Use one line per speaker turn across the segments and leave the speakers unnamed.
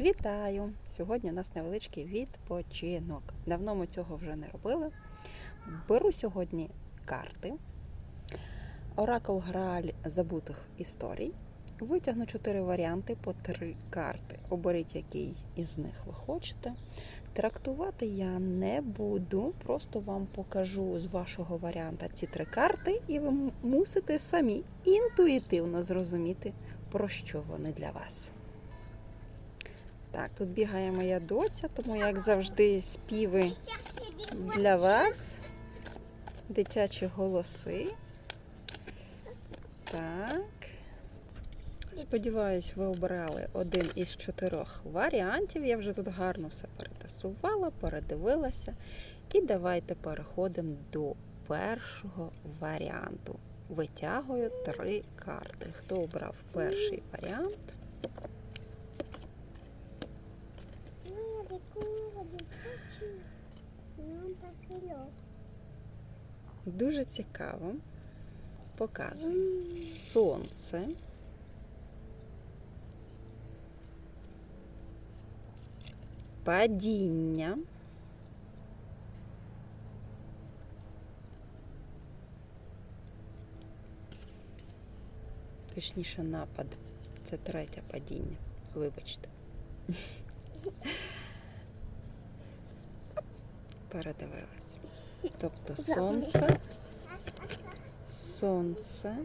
Вітаю! Сьогодні у нас невеличкий відпочинок. Давно ми цього вже не робили. Беру сьогодні карти. Оракул Грааль забутих історій. Витягну чотири варіанти по три карти. Оберіть, який із них ви хочете. Трактувати я не буду, просто вам покажу з вашого варіанта ці три карти, і ви мусите самі інтуїтивно зрозуміти, про що вони для вас. Так, тут бігає моя доця, тому, як завжди, співи для вас. Дитячі голоси. Так. Сподіваюсь, ви обрали один із чотирьох варіантів. Я вже тут гарно все перетасувала, передивилася. І давайте переходимо до першого варіанту. Витягую три карти. Хто обрав перший варіант? Дуже цікаво. Показую. Сонце. Падіння. Точніше, напад. Це третє падіння. Вибачте. Передивилась. Тобто сонце, сонце,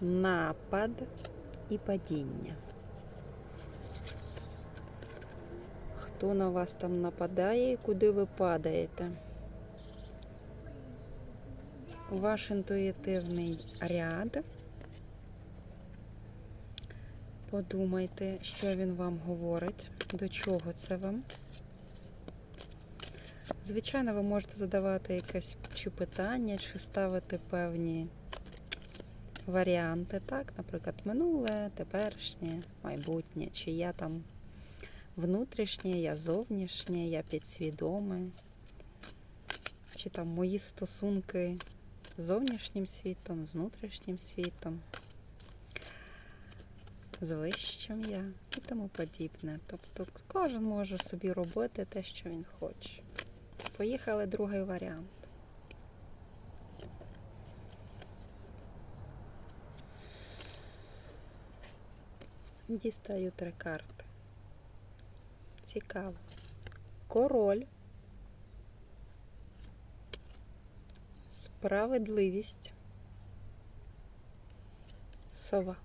напад і падіння. Хто на вас там нападає і куди ви падаєте? Ваш інтуїтивний ряд. Подумайте, що він вам говорить, до чого це вам. Звичайно, ви можете задавати якесь чи питання, чи ставити певні варіанти, так, наприклад, минуле, теперішнє, майбутнє, чи я там внутрішнє, я зовнішнє, я підсвідоме, чи там мої стосунки з зовнішнім світом, з внутрішнім світом, з вищим я і тому подібне. Тобто кожен може собі робити те, що він хоче. Поїхали другий варіант. Дістаю три карти. Цікаво. Король. Справедливість. Сова.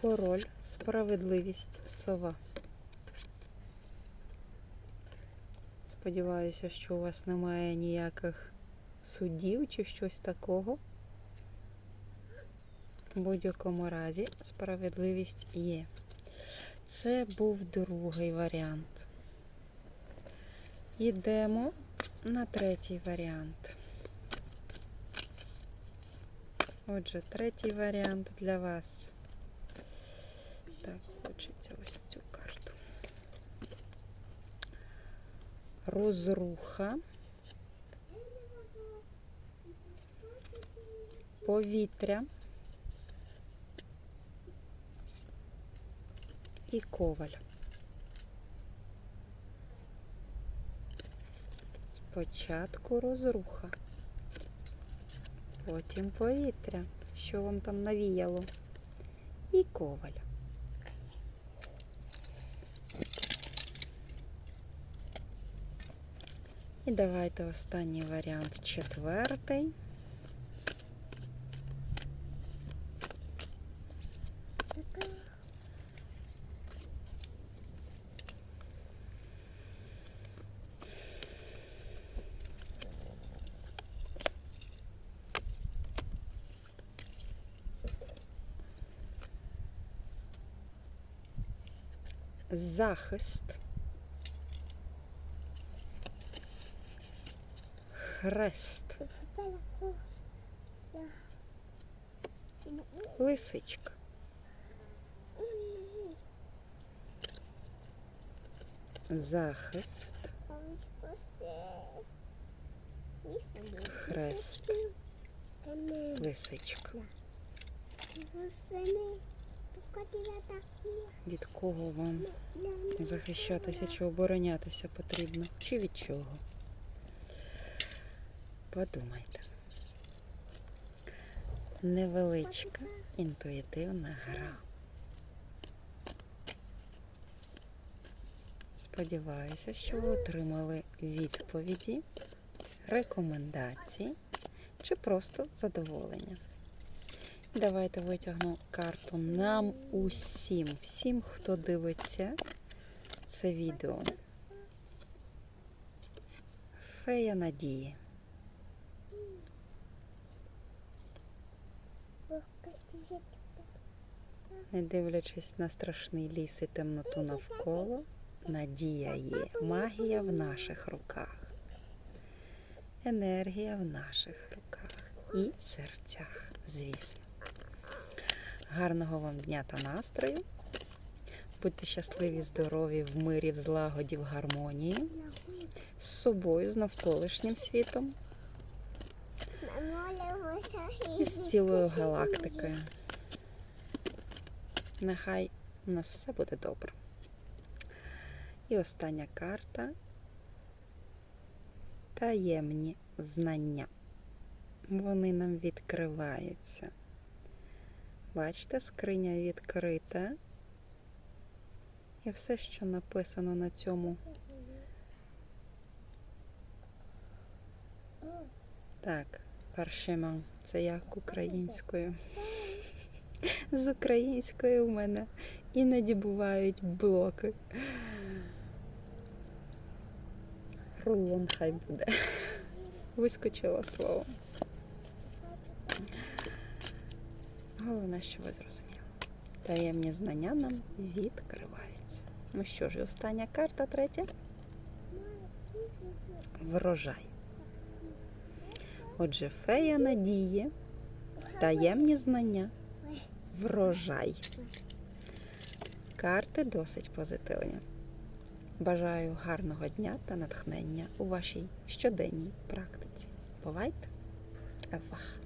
Король, справедливість, сова. Сподіваюся, що у вас немає ніяких судів чи щось такого. В будь-якому разі справедливість є. Це був другий варіант. Йдемо на третій варіант. Отже, третій варіант для вас. Так, хочеться ось цю карту. Розруха. Повітря. І коваль. Спочатку розруха, потім повітря, що вам там навіяло, і коваль. І давайте останній варіант четвертий. Захист. Хрест. Лисичка. Захист. Хрест. Лисичка. Від кого вам захищатися чи оборонятися потрібно? Чи від чого? Подумайте. Невеличка інтуїтивна гра. Сподіваюся, що ви отримали відповіді, рекомендації чи просто задоволення. Давайте витягну карту нам усім, всім, хто дивиться це відео. Фея надії. Не дивлячись на страшний ліс і темноту навколо, надія є. Магія в наших руках. Енергія в наших руках і серцях, звісно. Гарного вам дня та настрою. Будьте щасливі, здорові, в мирі, в злагоді, в гармонії з собою, з навколишнім світом і з цілою галактикою. Нехай у нас все буде добре. І остання карта таємні знання. Вони нам відкриваються. Бачите, скриня відкрита. І все, що написано на цьому. Так, паршима. Це як українською. З українською в мене іноді бувають блоки. Рулон хай буде. Вискочило слово. Головне, що ви зрозуміли. Таємні знання нам відкриваються. Ну що ж, і остання карта, третя. Врожай. Отже, фея надії, таємні знання, врожай. Карти досить позитивні. Бажаю гарного дня та натхнення у вашій щоденній практиці. Бувайте! Евах!